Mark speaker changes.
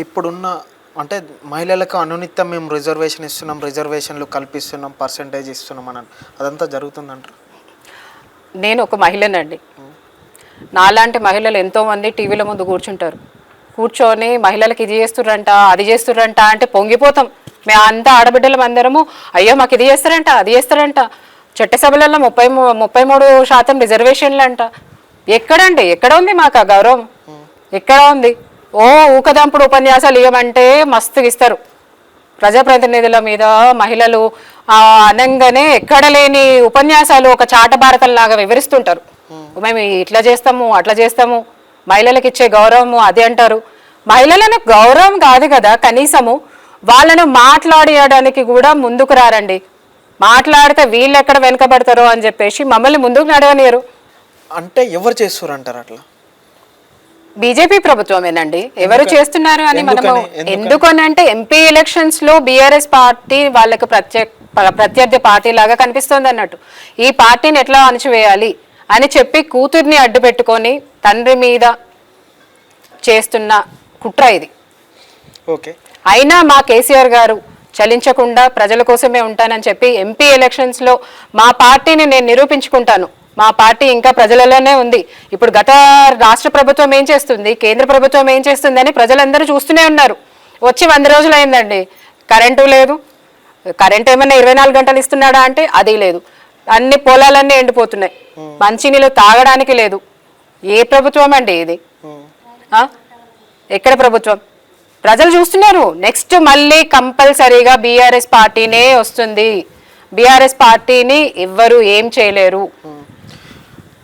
Speaker 1: ఇప్పుడున్న అంటే మహిళలకు అనునిత్యం మేము రిజర్వేషన్ ఇస్తున్నాం రిజర్వేషన్లు కల్పిస్తున్నాం పర్సంటేజ్ ఇస్తున్నాం అని. అదంతా జరుగుతుందంటారు?
Speaker 2: నేను ఒక మహిళనండి నాలాంటి మహిళలు ఎంతోమంది టీవీల ముందు కూర్చుంటారు. కూర్చొని మహిళలకు ఇది చేస్తుర్రంట అది చేస్తుర్రంట అంటే పొంగిపోతాం. మేము అంతా ఆడబిడ్డలం అందరము అయ్యో మాకు ఇది చేస్తారంట అది చేస్తారంట. చట్టసభలలో ముప్పై ముప్పై మూడు శాతం రిజర్వేషన్లు అంట ఎక్కడండి? ఎక్కడ ఉంది మాకు ఆ గౌరవం? ఎక్కడ ఉంది? ఓ ఊకదంపుడు ఉపన్యాసాలు ఇవ్వమంటే మస్తుగా ఇస్తారు. ప్రజాప్రతినిధుల మీద మహిళలు అనంగానే ఎక్కడ లేని ఉపన్యాసాలు ఒక చాట భారతంలాగా వివరిస్తుంటారు. మేము. ఇట్లా చేస్తాము అట్లా చేస్తాము మహిళలకు ఇచ్చే గౌరవము అది అంటారు. మహిళలను గౌరవం కాదు కదా కనీసము వాళ్ళను మాట్లాడడానికి కూడా ముందుకు రారండి. మాట్లాడితే వీళ్ళు ఎక్కడ వెనుకబడతారో అని చెప్పేసి మమ్మల్ని ముందుకు నడవనియరు.
Speaker 1: అంటే ఎవరు చేస్తారు అంటారు అట్లా?
Speaker 2: బీజేపీ ప్రభుత్వమేనండి. ఎవరు చేస్తున్నారు అని మనము
Speaker 1: ఎందుకని? ఎందుకని?
Speaker 2: ఎందుకనంటే ఎంపీ ఎలక్షన్స్లో బీఆర్ఎస్ పార్టీ వాళ్ళకు ప్రత్యేక ప్ర- ప్రత్యర్థి పార్టీ లాగా కనిపిస్తోంది అన్నట్టు ఈ పార్టీని ఎట్లా అణచివేయాలి అని చెప్పి కూతుర్ని అడ్డు పెట్టుకొని తండ్రి మీద చేస్తున్న కుట్ర ఇది.
Speaker 1: ఓకే.
Speaker 2: అయినా మా కేసీఆర్ గారు చలించకుండా ప్రజల కోసమే ఉంటానని చెప్పి ఎంపీ ఎలక్షన్స్లో మా పార్టీని నేను నిరూపించుకుంటాను. మా పార్టీ ఇంకా ప్రజలలోనే ఉంది. ఇప్పుడు గత రాష్ట్ర ప్రభుత్వం ఏం చేస్తుంది? కేంద్ర ప్రభుత్వం ఏం చేస్తుంది అని ప్రజలందరూ చూస్తూనే ఉన్నారు. వచ్చి వంద రోజులు అయిందండి. కరెంటు లేదు. కరెంట్ ఏమన్నా ఇరవై నాలుగు గంటలు ఇస్తున్నాడా అంటే అది లేదు. అన్ని పొలాలన్నీ ఎండిపోతున్నాయి. మంచినీళ్ళు తాగడానికి లేదు. ఏ ప్రభుత్వం అండి ఇది? ఎక్కడ ప్రభుత్వం? ప్రజలు చూస్తున్నారు. నెక్స్ట్ మళ్ళీ కంపల్సరీగా బీఆర్ఎస్ పార్టీనే వస్తుంది. బీఆర్ఎస్ పార్టీని ఎవ్వరు ఏం చేయలేరు.